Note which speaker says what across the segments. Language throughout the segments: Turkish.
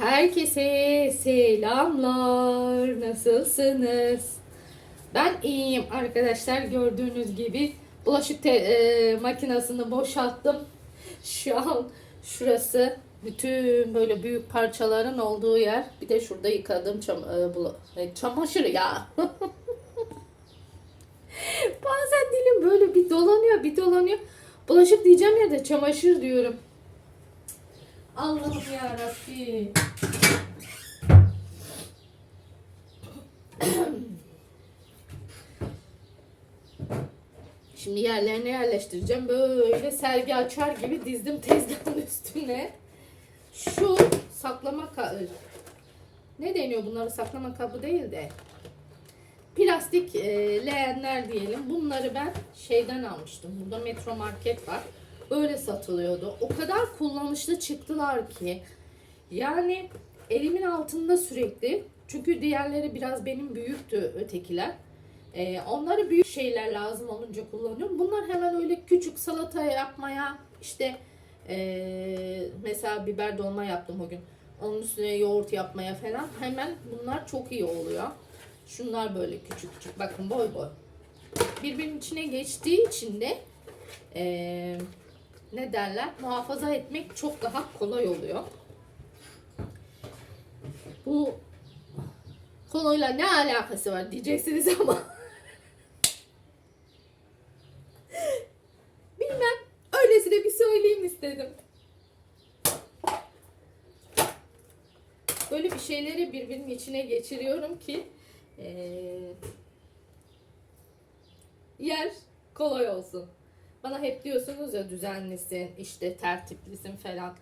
Speaker 1: Herkese selamlar. Nasılsınız? Ben iyiyim arkadaşlar. Gördüğünüz gibi bulaşık e, makinesini boşalttım. Şu an şurası bütün böyle büyük parçaların olduğu yer. Bir de şurada yıkadığım çam e, e, çamaşır ya. Bazen dilim böyle bir dolanıyor, bir dolanıyor. Bulaşık diyeceğim ya da çamaşır diyorum. Allah'ım ya Rabbi. Şimdi yerlerine yerleştireceğim. Böyle sergi açar gibi dizdim tezgahın üstüne. Şu saklama ka- ne deniyor bunları saklama kabı değil de plastik e, leğenler diyelim. Bunları ben şeyden almıştım. Burada Metro Market var. Öyle satılıyordu. O kadar kullanışlı çıktılar ki. Yani elimin altında sürekli. Çünkü diğerleri biraz benim büyüktü ötekiler. E, onları büyük şeyler lazım olunca kullanıyorum. Bunlar hemen öyle küçük salata yapmaya işte e, mesela biber dolma yaptım o gün. Onun üstüne yoğurt yapmaya falan hemen bunlar çok iyi oluyor. Şunlar böyle küçük küçük. Bakın boy boy. Birbirinin içine geçtiği için de eee, ne derler muhafaza etmek çok daha kolay oluyor. Bu konuyla ne alakası var diyeceksiniz ama. Bilmem. Öylesine bir söyleyeyim istedim. Böyle bir şeyleri birbirinin içine geçiriyorum ki eee, yer kolay olsun. Bana hep diyorsunuz ya düzenlisin, işte tertiplisin falan.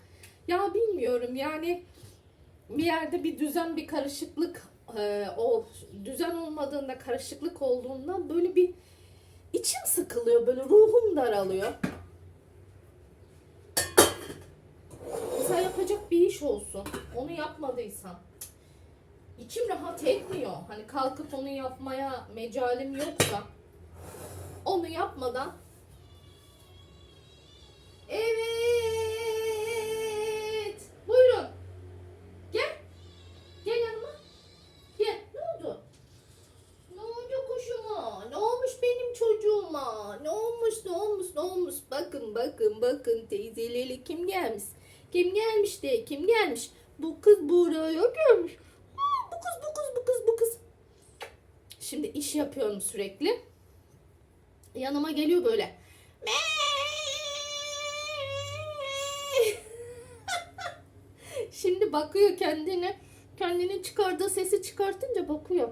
Speaker 1: Ya bilmiyorum yani bir yerde bir düzen, bir karışıklık eee, o düzen olmadığında, karışıklık olduğunda böyle bir içim sıkılıyor, böyle ruhum daralıyor. Mesela yapacak bir iş olsun. Onu yapmadıysam içim rahat etmiyor. Hani kalkıp onu yapmaya mecalim yoksa onu yapmadan Evet. Buyurun. Gel. Gel yanıma. Gel. Ne oldu? Ne oldu kuşuma? Ne olmuş benim çocuğuma? Ne olmuş, ne olmuş, ne olmuş? Bakın, bakın, bakın teyzeleri kim gelmiş? Kim gelmiş de, kim gelmiş? Bu kız buraya gelmiş. Bu kız, bu kız, bu kız, bu kız. Şimdi iş yapıyorum sürekli. Yanıma geliyor böyle. Şimdi bakıyor kendine. Kendini çıkardığı sesi çıkartınca bakıyor.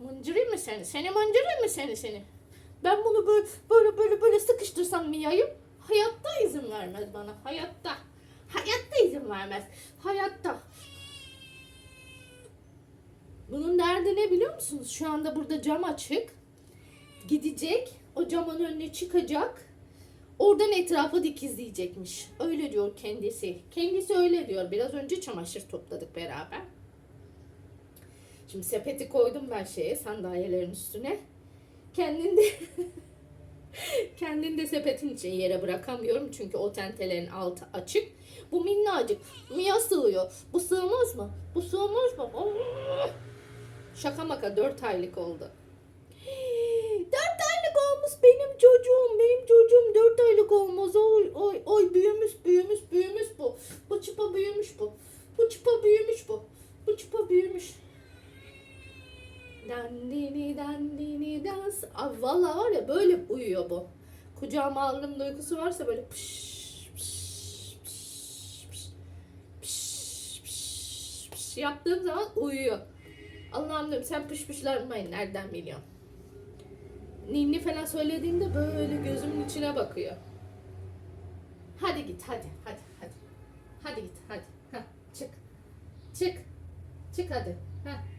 Speaker 1: Mıncırayım mı seni? Seni mıncırayım mı seni seni? Ben bunu böyle böyle böyle böyle sıkıştırsam Mia'yı hayatta izin vermez bana. Hayatta. Hayatta izin vermez. Hayatta. Bunun derdi ne biliyor musunuz? Şu anda burada cam açık. Gidecek. O camın önüne çıkacak. Oradan etrafı dikizleyecekmiş. Öyle diyor kendisi. Kendisi öyle diyor. Biraz önce çamaşır topladık beraber. Şimdi sepeti koydum ben şeye sandalyelerin üstüne. Kendini de kendini de sepetin için yere bırakamıyorum. Çünkü o tentelerin altı açık. Bu minnacık. Mia sığıyor. Bu sığmaz mı? Bu sığmaz mı? Allah! Şaka maka 4 aylık oldu. 4 aylık olmuş benim çocuğum. Benim çocuğum 4 aylık olmaz. Oy oy oy büyümüş büyümüş büyümüş bu. Bu çıpa büyümüş bu. Bu çıpa büyümüş bu. Bu çıpa büyümüş. Dandini dandini dans. Abi valla var ya böyle uyuyor bu. Kucağıma aldığımda uykusu varsa böyle pış pış pış pış pış pış pış yaptığım zaman uyuyor. Allah'ım diyorum sen pış pışlanmayın nereden biliyorsun? Ninni falan söylediğimde böyle gözümün içine bakıyor. Hadi git hadi hadi hadi. Hadi git hadi. Heh, çık. Çık. Çık hadi. Heh.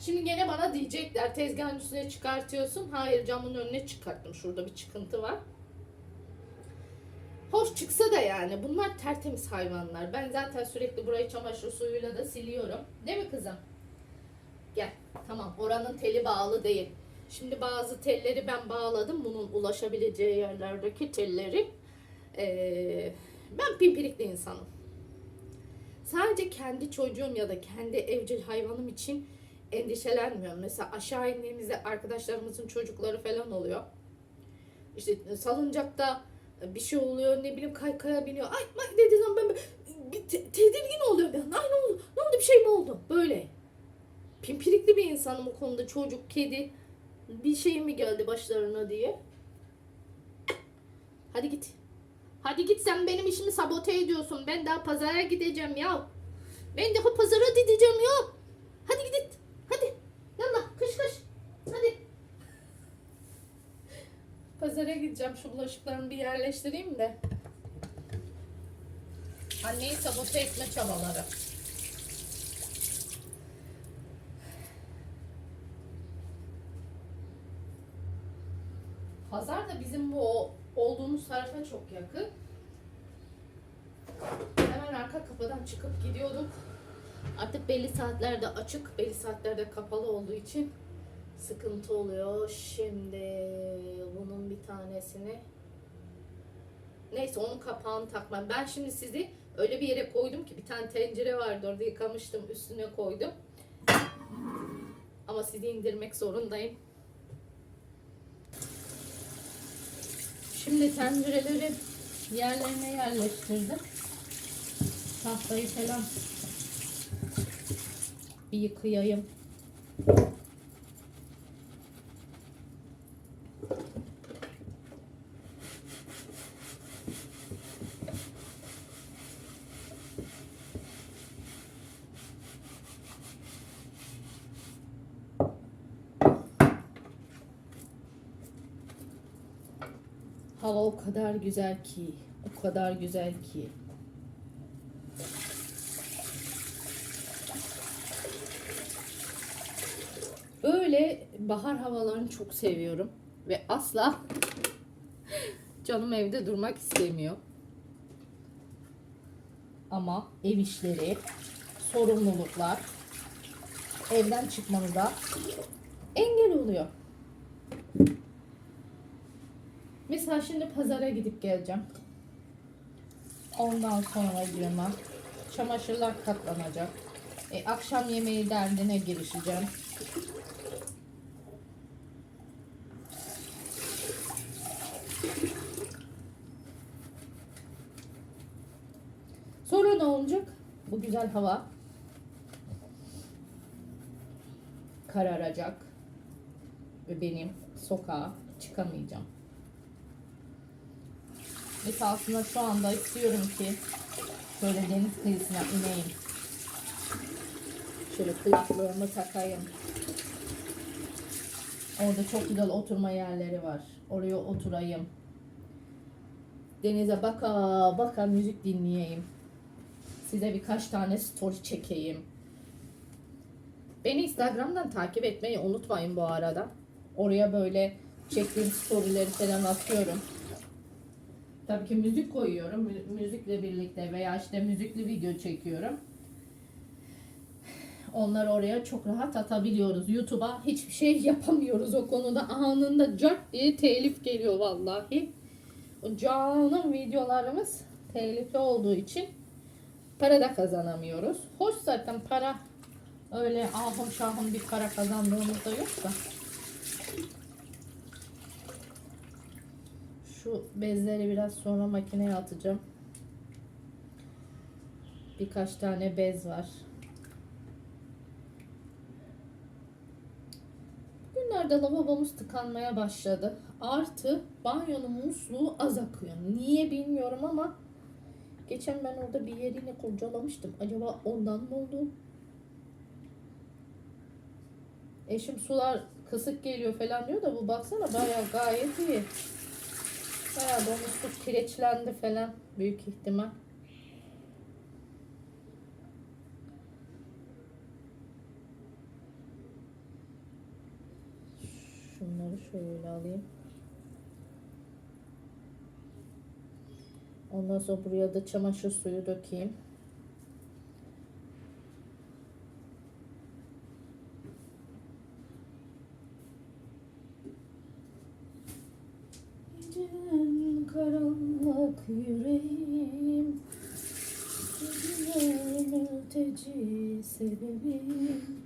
Speaker 1: Şimdi gene bana diyecekler tezgahın üstüne çıkartıyorsun. Hayır camın önüne çıkarttım. Şurada bir çıkıntı var. Hoş çıksa da yani bunlar tertemiz hayvanlar. Ben zaten sürekli burayı çamaşır suyuyla da siliyorum. Değil mi kızım? Gel. Tamam oranın teli bağlı değil. Şimdi bazı telleri ben bağladım. Bunun ulaşabileceği yerlerdeki telleri. Ee, ben pimpirikli insanım. sadece kendi çocuğum ya da kendi evcil hayvanım için endişelenmiyorum. Mesela aşağı indiğimizde arkadaşlarımızın çocukları falan oluyor. İşte salıncakta bir şey oluyor ne bileyim kaykaya biniyor. Ay, ay dediği zaman ben bir te- tedirgin oluyorum. Ben, ay ne oldu? Ne oldu bir şey mi oldu? Böyle. Pimpirikli bir insanım o konuda çocuk, kedi bir şey mi geldi başlarına diye. Hadi git. Hadi git sen benim işimi sabote ediyorsun. Ben daha pazara gideceğim ya. Ben daha pazara gideceğim ya. Hadi git. Hadi. Yallah kış kış. Hadi. Pazara gideceğim. Şu bulaşıklarımı bir yerleştireyim de. Anneyi sabote etme çabaları. Pazar da bizim bu olduğumuz tarafa çok yakın. Hemen arka kapıdan çıkıp gidiyorduk. Artık belli saatlerde açık, belli saatlerde kapalı olduğu için sıkıntı oluyor. Şimdi bunun bir tanesini Neyse onun kapağını takmam. Ben şimdi sizi öyle bir yere koydum ki bir tane tencere vardı orada yıkamıştım üstüne koydum. Ama sizi indirmek zorundayım. Şimdi tencereleri yerlerine yerleştirdim. Tahtayı falan bir yıkayayım. Hava o kadar güzel ki, o kadar güzel ki. Böyle bahar havalarını çok seviyorum ve asla canım evde durmak istemiyor. Ama ev işleri, sorumluluklar evden çıkmanıza engel oluyor. Mesela şimdi pazara gidip geleceğim. Ondan sonra yığma. Çamaşırlar katlanacak. E, akşam yemeği derdine girişeceğim. Sonra ne olacak? Bu güzel hava kararacak ve benim sokağa çıkamayacağım. Mesela aslında şu anda istiyorum ki şöyle deniz kıyısına ineyim. Şöyle kulaklığımı takayım. Orada çok güzel oturma yerleri var. Oraya oturayım. Denize baka baka müzik dinleyeyim. Size birkaç tane story çekeyim. Beni Instagram'dan takip etmeyi unutmayın bu arada. Oraya böyle çektiğim storyleri falan atıyorum. Tabii ki müzik koyuyorum. Mü- Müzikle birlikte veya işte müzikli video çekiyorum. Onları oraya çok rahat atabiliyoruz. YouTube'a hiçbir şey yapamıyoruz o konuda. Anında cart diye telif geliyor vallahi. Canım videolarımız telifli olduğu için para da kazanamıyoruz. Hoş zaten para öyle ahım şahım bir para kazandığımız da yok da. Şu bezleri biraz sonra makineye atacağım. Birkaç tane bez var. Bugünlerde lavabomuz tıkanmaya başladı. Artı banyonun musluğu az akıyor. Niye bilmiyorum ama geçen ben orada bir yerini kurcalamıştım. Acaba ondan mı oldu? Eşim sular kısık geliyor falan diyor da bu baksana bayağı gayet iyi. Bayağı da musluk kireçlendi falan büyük ihtimal. Şunları şöyle alayım. Ondan sonra buraya da çamaşır suyu dökeyim. Gecen karanlık yüreğim Gecelerimi mülteci sebebim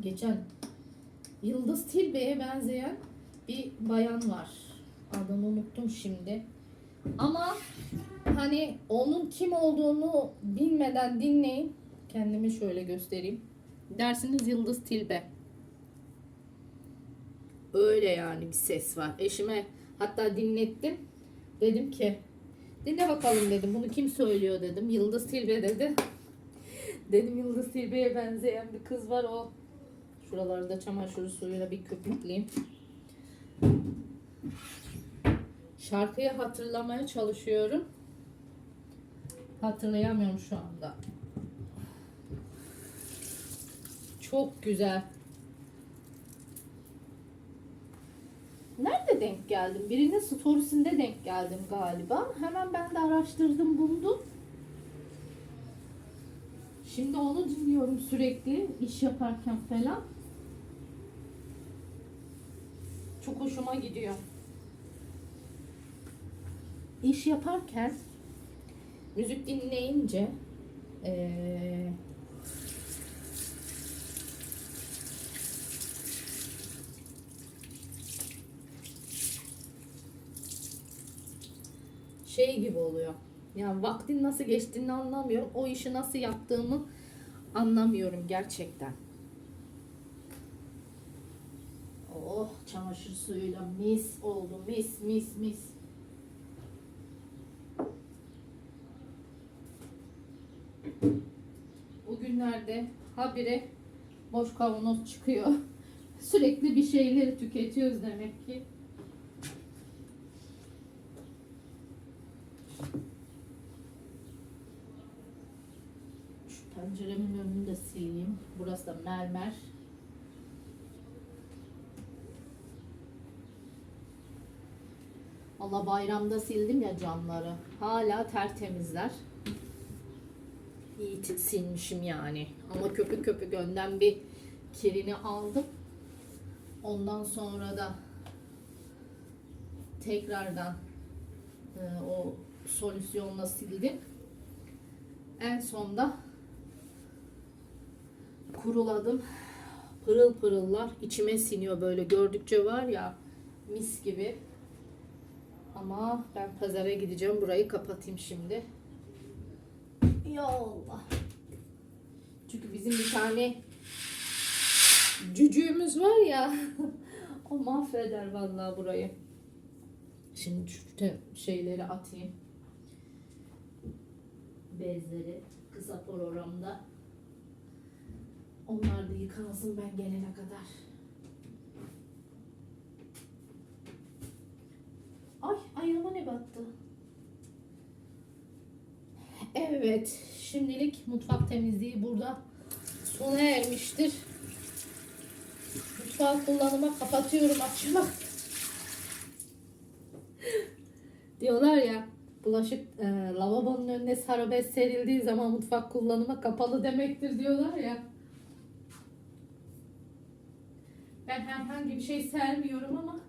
Speaker 1: Geçen Yıldız Tilbe'ye benzeyen bir bayan var. Adını unuttum şimdi. Ama hani onun kim olduğunu bilmeden dinleyin. Kendimi şöyle göstereyim. Dersiniz Yıldız Tilbe. Öyle yani bir ses var. Eşime hatta dinlettim. Dedim ki dinle bakalım dedim. Bunu kim söylüyor dedim. Yıldız Tilbe dedi. dedim Yıldız Tilbe'ye benzeyen bir kız var o. Şuralarda çamaşır suyuyla bir köpükleyeyim. Şarkıyı hatırlamaya çalışıyorum. Hatırlayamıyorum şu anda. Çok güzel. Nerede denk geldim? Birinin storiesinde denk geldim galiba. Hemen ben de araştırdım buldum. Şimdi onu dinliyorum sürekli iş yaparken falan. Çok hoşuma gidiyor. İş yaparken müzik dinleyince eee şey gibi oluyor. Yani vaktin nasıl geçtiğini anlamıyorum. O işi nasıl yaptığımı anlamıyorum gerçekten. Oh çamaşır suyuyla mis oldu. Mis mis mis. Bugünlerde habire boş kavanoz çıkıyor. Sürekli bir şeyleri tüketiyoruz demek ki. Şu penceremin önünü de sileyim. Burası da mermer. Allah bayramda sildim ya camları. Hala tertemizler. İyi silmişim yani. Ama köpük köpük önden bir kirini aldım. Ondan sonra da tekrardan e, o solüsyonla sildim. En sonda kuruladım. Pırıl pırıllar içime siniyor böyle gördükçe var ya mis gibi. Ama ben pazara gideceğim. Burayı kapatayım şimdi. Ya Allah. Çünkü bizim bir tane cücüğümüz var ya. o mahveder vallahi burayı. Şimdi şu şeyleri atayım. Bezleri kısa programda. Onlar da yıkansın ben gelene kadar. Ay ayağıma ne battı? Evet, şimdilik mutfak temizliği burada sona ermiştir. Mutfağı kullanıma kapatıyorum akşama. Diyorlar ya, bulaşık e, lavabonun önüne sarı serildiği zaman mutfak kullanıma kapalı demektir diyorlar ya. Ben herhangi bir şey sermiyorum ama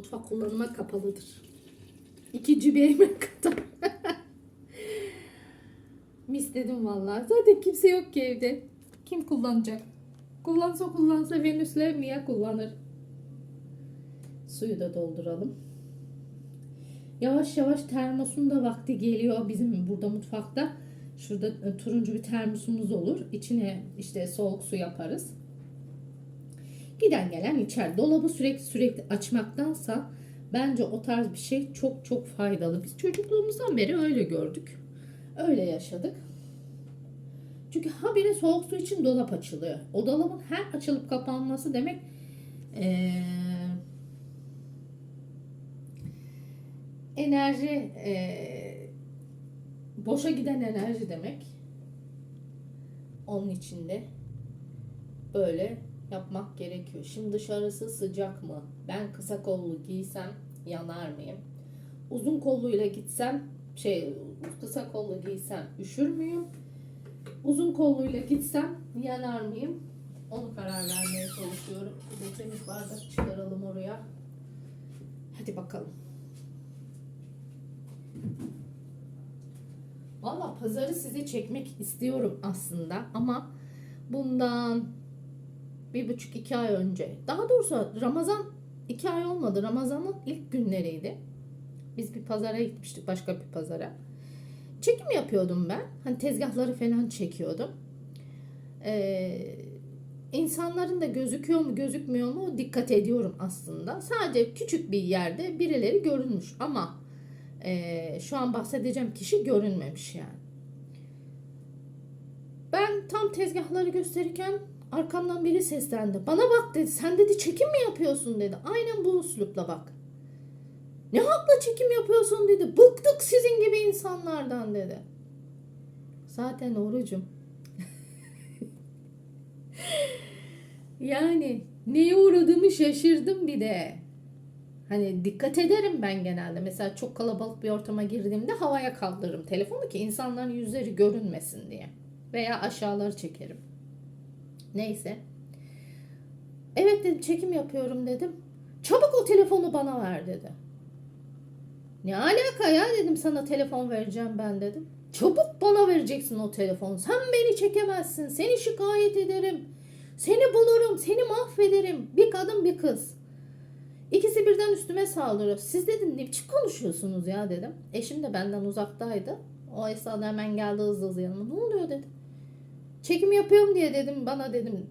Speaker 1: mutfak kullanıma kapalıdır. İkinci bir ekmek kadar. Mis dedim vallahi. Zaten kimse yok ki evde. Kim kullanacak? Kullansa kullansa Venüsler niye kullanır? Suyu da dolduralım. Yavaş yavaş termosun da vakti geliyor bizim burada mutfakta. Şurada e, turuncu bir termosumuz olur. İçine işte soğuk su yaparız. Giden gelen içer. Dolabı sürekli sürekli açmaktansa bence o tarz bir şey çok çok faydalı. Biz çocukluğumuzdan beri öyle gördük. Öyle yaşadık. Çünkü habire soğuk su için dolap açılıyor. O dolabın her açılıp kapanması demek eee, enerji eee, boşa giden enerji demek. Onun içinde böyle yapmak gerekiyor. Şimdi dışarısı sıcak mı? Ben kısa kollu giysem yanar mıyım? Uzun kolluyla gitsem şey kısa kollu giysem üşür müyüm? Uzun kolluyla gitsem yanar mıyım? Onu karar vermeye çalışıyorum. Bir temiz bardak çıkaralım oraya. Hadi bakalım. Valla pazarı size çekmek istiyorum aslında ama bundan bir buçuk iki ay önce daha doğrusu Ramazan iki ay olmadı Ramazan'ın ilk günleriydi. Biz bir pazara gitmiştik başka bir pazara. Çekim yapıyordum ben. Hani tezgahları falan çekiyordum. Ee, insanların da gözüküyor mu gözükmüyor mu dikkat ediyorum aslında. Sadece küçük bir yerde birileri görünmüş ama ee, şu an bahsedeceğim kişi görünmemiş yani. Ben tam tezgahları gösterirken arkamdan biri seslendi. Bana bak dedi. Sen dedi çekim mi yapıyorsun dedi. Aynen bu üslupla bak. Ne hakla çekim yapıyorsun dedi. Bıktık sizin gibi insanlardan dedi. Zaten orucum. yani neye uğradığımı şaşırdım bir de. Hani dikkat ederim ben genelde. Mesela çok kalabalık bir ortama girdiğimde havaya kaldırırım telefonu ki insanların yüzleri görünmesin diye. Veya aşağıları çekerim. Neyse. Evet dedim çekim yapıyorum dedim. Çabuk o telefonu bana ver dedi. Ne alaka ya dedim sana telefon vereceğim ben dedim. Çabuk bana vereceksin o telefonu. Sen beni çekemezsin. Seni şikayet ederim. Seni bulurum. Seni mahvederim. Bir kadın bir kız. İkisi birden üstüme saldırıyor. Siz dedim ne biçim konuşuyorsunuz ya dedim. Eşim de benden uzaktaydı. O esnada hemen geldi hızlı hızlı yanıma. Ne oluyor dedim. Çekim yapıyorum diye dedim bana dedim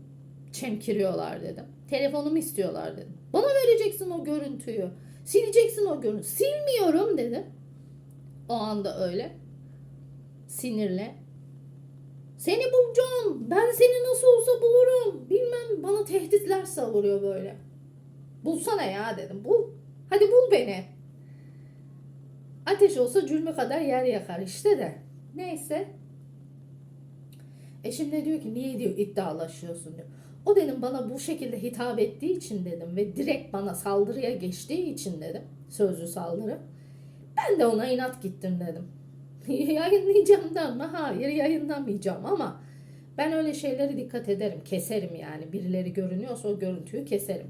Speaker 1: çemkiriyorlar dedim. Telefonumu istiyorlar dedim. Bana vereceksin o görüntüyü. Sileceksin o görüntüyü. Silmiyorum dedim. O anda öyle. Sinirle. Seni bulacağım. Ben seni nasıl olsa bulurum. Bilmem bana tehditler savuruyor böyle. Bulsana ya dedim. Bul. Hadi bul beni. Ateş olsa cülmü kadar yer yakar işte de. Neyse. Eşim de diyor ki niye diyor iddialaşıyorsun diyor. O dedim bana bu şekilde hitap ettiği için dedim ve direkt bana saldırıya geçtiği için dedim. Sözlü saldırı. Ben de ona inat gittim dedim. Yayınlayacağım da mı? Hayır yayınlamayacağım ama ben öyle şeylere dikkat ederim. Keserim yani. Birileri görünüyorsa o görüntüyü keserim.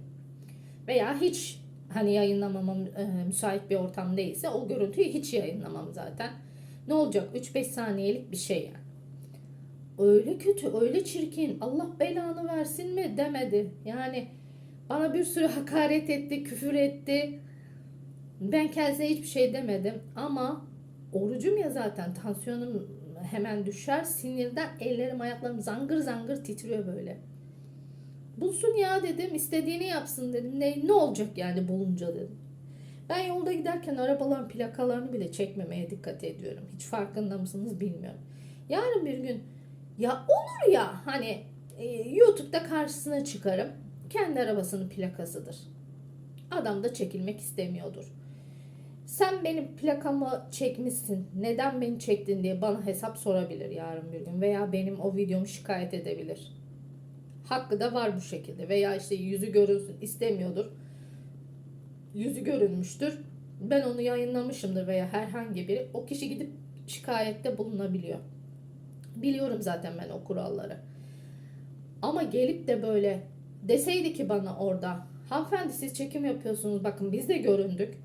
Speaker 1: Veya hiç hani yayınlamama e, müsait bir ortam değilse o görüntüyü hiç yayınlamam zaten. Ne olacak? 3-5 saniyelik bir şey yani. Öyle kötü, öyle çirkin. Allah belanı versin mi demedi. Yani bana bir sürü hakaret etti, küfür etti. Ben kendisine hiçbir şey demedim ama orucum ya zaten tansiyonum hemen düşer. Sinirden ellerim ayaklarım zangır zangır titriyor böyle. Bulsun ya dedim. istediğini yapsın dedim. Ne, ne olacak yani bulunca dedim. Ben yolda giderken arabaların plakalarını bile çekmemeye dikkat ediyorum. Hiç farkında mısınız bilmiyorum. Yarın bir gün ya olur ya hani e, YouTube'da karşısına çıkarım. Kendi arabasının plakasıdır. Adam da çekilmek istemiyordur. Sen benim plakamı çekmişsin. Neden beni çektin diye bana hesap sorabilir yarın bir gün. Veya benim o videomu şikayet edebilir. Hakkı da var bu şekilde. Veya işte yüzü görülsün istemiyordur. Yüzü görülmüştür. Ben onu yayınlamışımdır veya herhangi biri. O kişi gidip şikayette bulunabiliyor. Biliyorum zaten ben o kuralları. Ama gelip de böyle deseydi ki bana orada hanımefendi siz çekim yapıyorsunuz bakın biz de göründük.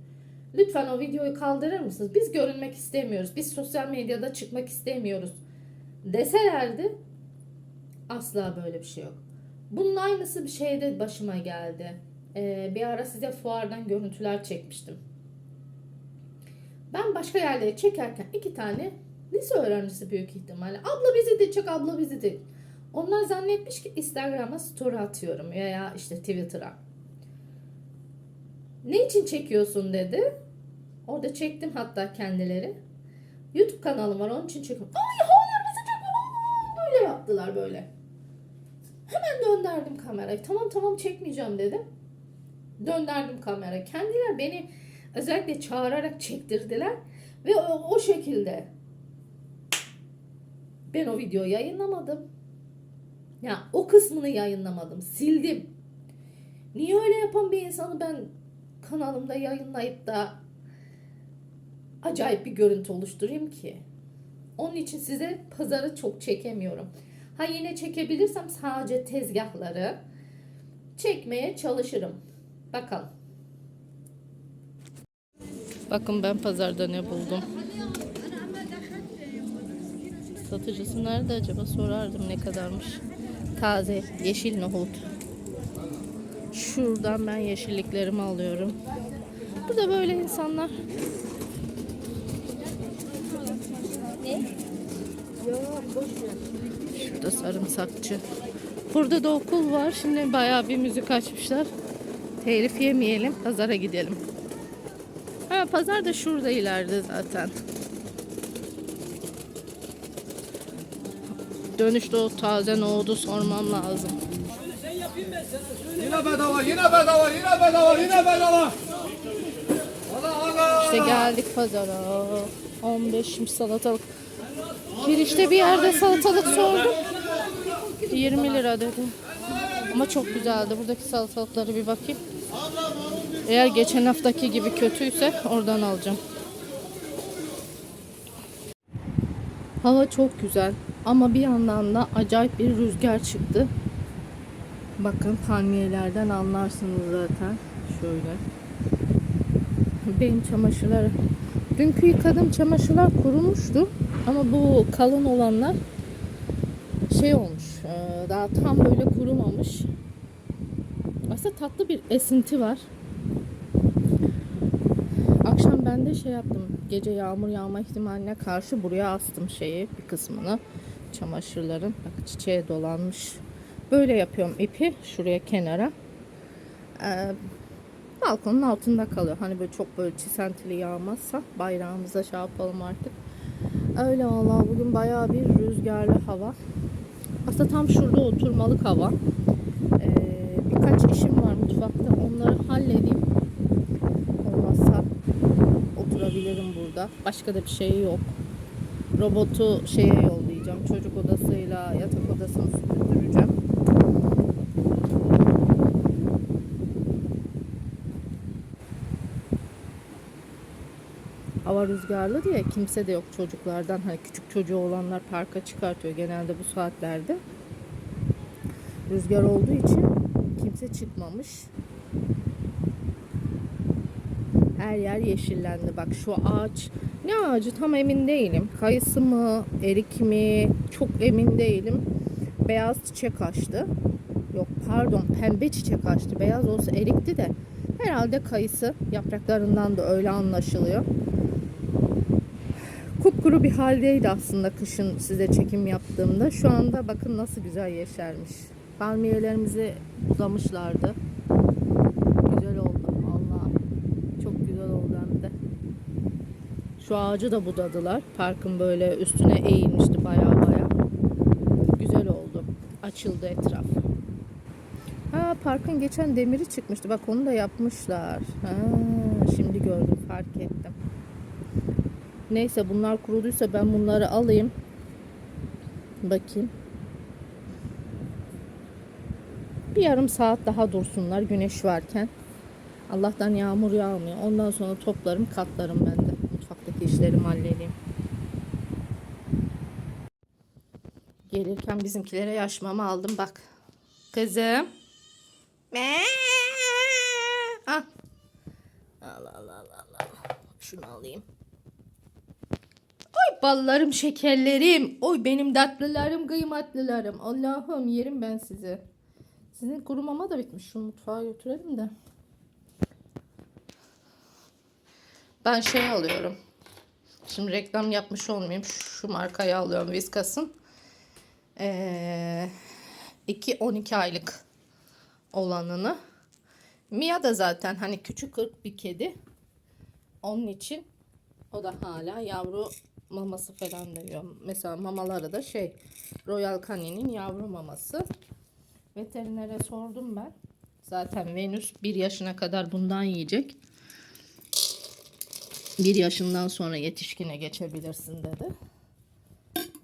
Speaker 1: Lütfen o videoyu kaldırır mısınız? Biz görünmek istemiyoruz. Biz sosyal medyada çıkmak istemiyoruz. Deselerdi asla böyle bir şey yok. Bunun aynısı bir şeyde başıma geldi. Ee, bir ara size fuardan görüntüler çekmiştim. Ben başka yerleri çekerken iki tane lise öğrencisi büyük ihtimalle. Abla bizi de çek, abla bizi de. Onlar zannetmiş ki Instagram'a story atıyorum veya işte Twitter'a. Ne için çekiyorsun dedi. Orada çektim hatta kendileri. YouTube kanalım var onun için çekiyorum. Ay hayır bizi çekiyor. Böyle yaptılar böyle. Hemen döndürdüm kamerayı. Tamam tamam çekmeyeceğim dedim. Döndürdüm kamerayı. Kendiler beni özellikle çağırarak çektirdiler. Ve o, o şekilde ben o videoyu yayınlamadım. Ya o kısmını yayınlamadım. Sildim. Niye öyle yapan bir insanı ben kanalımda yayınlayıp da acayip bir görüntü oluşturayım ki? Onun için size pazarı çok çekemiyorum. Ha yine çekebilirsem sadece tezgahları çekmeye çalışırım. Bakalım. Bakın ben pazarda ne buldum. Satıcısı nerede acaba sorardım ne kadarmış. Taze yeşil nohut. Şuradan ben yeşilliklerimi alıyorum. Bu da böyle insanlar. Şurada sarımsakçı. Burada da okul var. Şimdi bayağı bir müzik açmışlar. Telif yemeyelim. Pazara gidelim. Ha, pazar da şurada ileride zaten. Dönüşte o taze nohudu sormam lazım.
Speaker 2: Yine bedava, yine bedava, yine bedava, yine bedava.
Speaker 1: İşte geldik pazara. 15 salatalık. Girişte bir yerde salatalık sordum. 20 lira dedi. Ama çok güzeldi. Buradaki salatalıkları bir bakayım. Eğer geçen haftaki gibi kötüyse oradan alacağım. Hava çok güzel ama bir yandan da acayip bir rüzgar çıktı. Bakın palmiyelerden anlarsınız zaten. Şöyle. Benim çamaşırlar dünkü yıkadığım çamaşırlar kurumuştu ama bu kalın olanlar şey olmuş e, daha tam böyle kurumamış aslında tatlı bir esinti var akşam ben de şey yaptım gece yağmur yağma ihtimaline karşı buraya astım şeyi bir kısmını çamaşırların bak çiçeğe dolanmış böyle yapıyorum ipi şuraya kenara Ee, balkonun altında kalıyor. Hani böyle çok böyle çisentili yağmazsa bayrağımıza şey yapalım artık. Öyle vallahi bugün bayağı bir rüzgarlı hava. Aslında tam şurada oturmalık hava. Ee, birkaç işim var mutfakta. Onları halledeyim. Olmazsa oturabilirim burada. Başka da bir şey yok. Robotu şeye yollayacağım. Çocuk odasıyla yatak odasını süpürdüreceğim. hava rüzgarlı diye kimse de yok çocuklardan. Hani küçük çocuğu olanlar parka çıkartıyor genelde bu saatlerde. Rüzgar olduğu için kimse çıkmamış. Her yer yeşillendi. Bak şu ağaç ne ağacı tam emin değilim. Kayısı mı, erik mi çok emin değilim. Beyaz çiçek açtı. Yok pardon pembe çiçek açtı. Beyaz olsa erikti de herhalde kayısı yapraklarından da öyle anlaşılıyor kupkuru bir haldeydi aslında kışın size çekim yaptığımda. Şu anda bakın nasıl güzel yeşermiş. Palmiyelerimizi budamışlardı. Güzel oldu. Allah çok güzel oldu hem de. Şu ağacı da budadılar. Parkın böyle üstüne eğilmişti baya baya. Güzel oldu. Açıldı etraf. Ha parkın geçen demiri çıkmıştı. Bak onu da yapmışlar. Ha, şimdi gördüm fark ettim. Neyse bunlar kuruduysa ben bunları alayım. Bakayım. Bir yarım saat daha dursunlar güneş varken. Allah'tan yağmur yağmıyor. Ondan sonra toplarım katlarım ben işlerimi halledeyim. Gelirken bizimkilere yaş mama aldım bak. Kızım. Ah. Al al al al. al. Şunu alayım. Oy ballarım şekerlerim. Oy benim tatlılarım kıymetlilerim. Allah'ım yerim ben sizi. Sizin kuru mama da bitmiş. Şu mutfağa götürelim de. Ben şey alıyorum. Şimdi reklam yapmış olmayayım. Şu markayı alıyorum. Whiskas''ın. Ee, 2-12 aylık olanını. Mia da zaten hani küçük ırk bir kedi. Onun için o da hala yavru maması falan veriyor. Mesela mamaları da şey Royal Canin'in yavru maması. Veterinere sordum ben. Zaten Venüs bir yaşına kadar bundan yiyecek. Bir yaşından sonra yetişkine geçebilirsin dedi.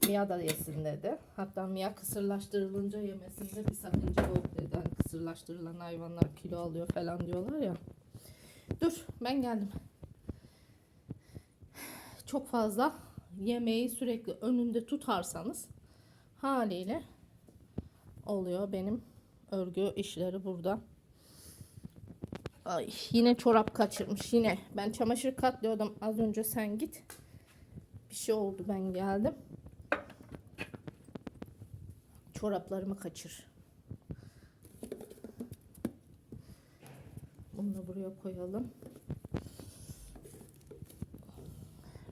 Speaker 1: Mia da yesin dedi. Hatta Mia kısırlaştırılınca yemesinde bir sakınca yok dedi. Hani kısırlaştırılan hayvanlar kilo alıyor falan diyorlar ya. Dur ben geldim. Çok fazla yemeği sürekli önünde tutarsanız haliyle oluyor benim örgü işleri burada. Ay yine çorap kaçırmış yine. Ben çamaşır katlıyordum az önce sen git. Bir şey oldu ben geldim. Çoraplarımı kaçır. Bunu da buraya koyalım.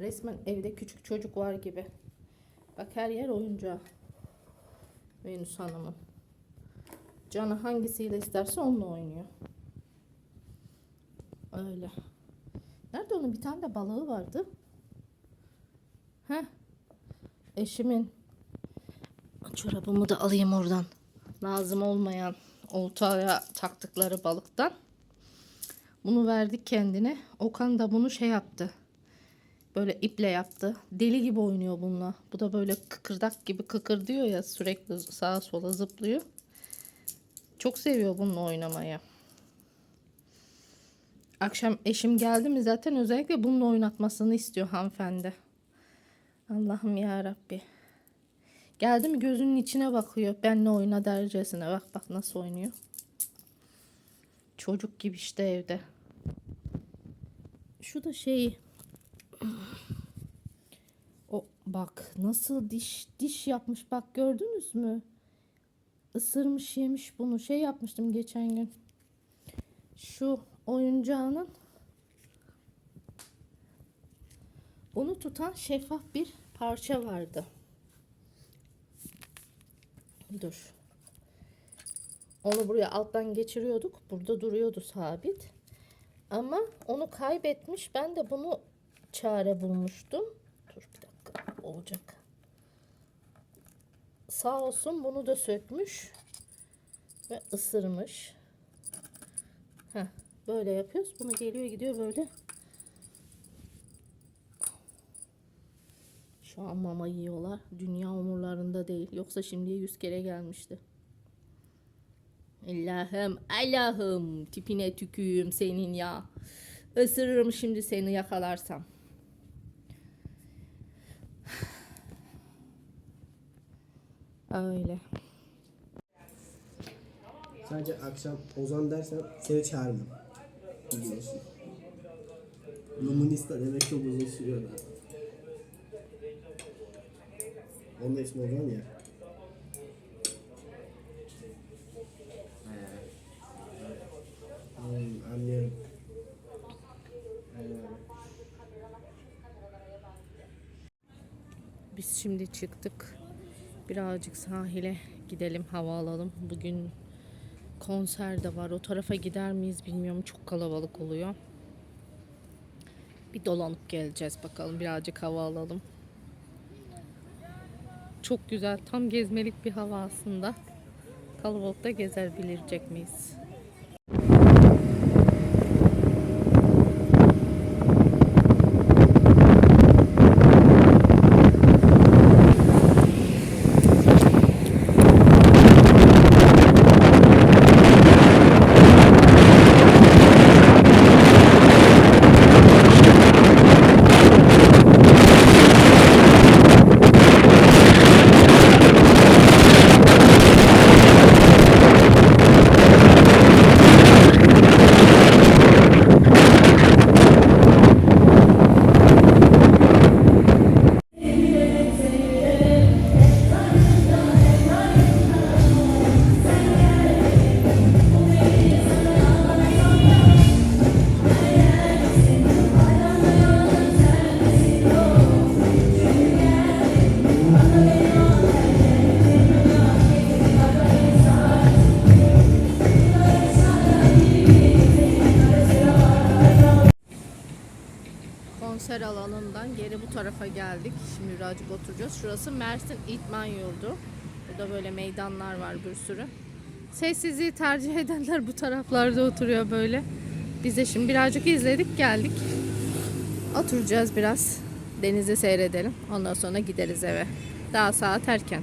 Speaker 1: Resmen evde küçük çocuk var gibi. Bak her yer oyuncağı. Venüs Hanım'ın. Canı hangisiyle isterse onunla oynuyor. Öyle. Nerede onun bir tane de balığı vardı. Heh. Eşimin. Çorabımı da alayım oradan. Lazım olmayan oltaya taktıkları balıktan. Bunu verdik kendine. Okan da bunu şey yaptı. Böyle iple yaptı. Deli gibi oynuyor bununla. Bu da böyle kıkırdak gibi kıkır diyor ya sürekli sağa sola zıplıyor. Çok seviyor bununla oynamayı. Akşam eşim geldi mi zaten özellikle bununla oynatmasını istiyor hanımefendi. Allah'ım ya Rabbi. Geldi mi gözünün içine bakıyor. Benle oyna dercesine. Bak bak nasıl oynuyor. Çocuk gibi işte evde. Şu da şey o bak nasıl diş diş yapmış bak gördünüz mü? Isırmış yemiş bunu şey yapmıştım geçen gün. Şu oyuncağının onu tutan şeffaf bir parça vardı. Dur. Onu buraya alttan geçiriyorduk. Burada duruyordu sabit. Ama onu kaybetmiş. Ben de bunu çare bulmuştum. Dur bir dakika. Olacak. Sağ olsun bunu da sökmüş. Ve ısırmış. Heh, böyle yapıyoruz. Bunu geliyor gidiyor böyle. Şu an mama yiyorlar. Dünya umurlarında değil. Yoksa şimdiye yüz kere gelmişti. Allah'ım Allah'ım tipine tüküyüm senin ya. Isırırım şimdi seni yakalarsam. Öyle.
Speaker 3: Sadece akşam Ozan dersen seni çağırmam. Biliyorsun. Lumunista demek çok uzun sürüyor da. Onun da ismi Ozan ya. Hmm, anlıyorum.
Speaker 1: Biz şimdi çıktık. Birazcık sahile gidelim, hava alalım. Bugün konser de var. O tarafa gider miyiz bilmiyorum. Çok kalabalık oluyor. Bir dolanıp geleceğiz bakalım. Birazcık hava alalım. Çok güzel. Tam gezmelik bir hava aslında. Kalabalıkta gezer bilecek miyiz? Mersin İtman Yurdu. Burada böyle meydanlar var bir sürü. Sessizliği tercih edenler bu taraflarda oturuyor böyle. Biz de şimdi birazcık izledik geldik. Oturacağız biraz. Denizi seyredelim. Ondan sonra gideriz eve. Daha saat erken.